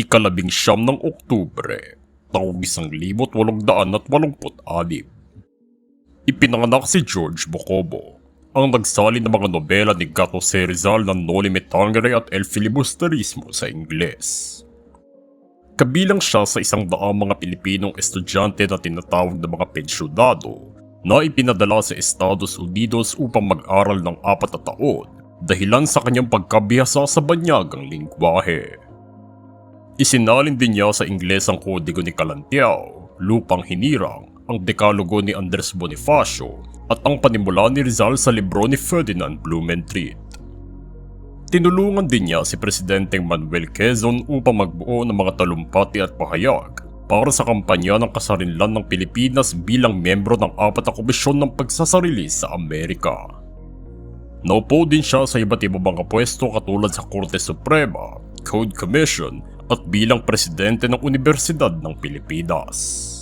ikalabing siyam ng Oktubre, taong isang libot walong daan at walumput alip. Ipinanganak si George Bocobo, ang nagsalin ng mga nobela ni Gato C. Rizal ng Noli Me Tangere at El Filibusterismo sa Ingles. Kabilang siya sa isang daang mga Pilipinong estudyante na tinatawag na mga pensyonado na ipinadala sa Estados Unidos upang mag-aral ng apat na taon dahilan sa kanyang pagkabihasa sa banyagang lingwahe. Isinalin din niya sa Ingles ang kodigo ni Kalantiao, lupang hinirang, ang dekalogo ni Andres Bonifacio at ang panimula ni Rizal sa libro ni Ferdinand Blumentritt. Tinulungan din niya si Presidenteng Manuel Quezon upang magbuo ng mga talumpati at pahayag para sa kampanya ng kasarinlan ng Pilipinas bilang miyembro ng apat na komisyon ng pagsasarili sa Amerika. Naupo din siya sa iba't ibang mga pwesto katulad sa Korte Suprema, Code Commission at bilang presidente ng Universidad ng Pilipinas.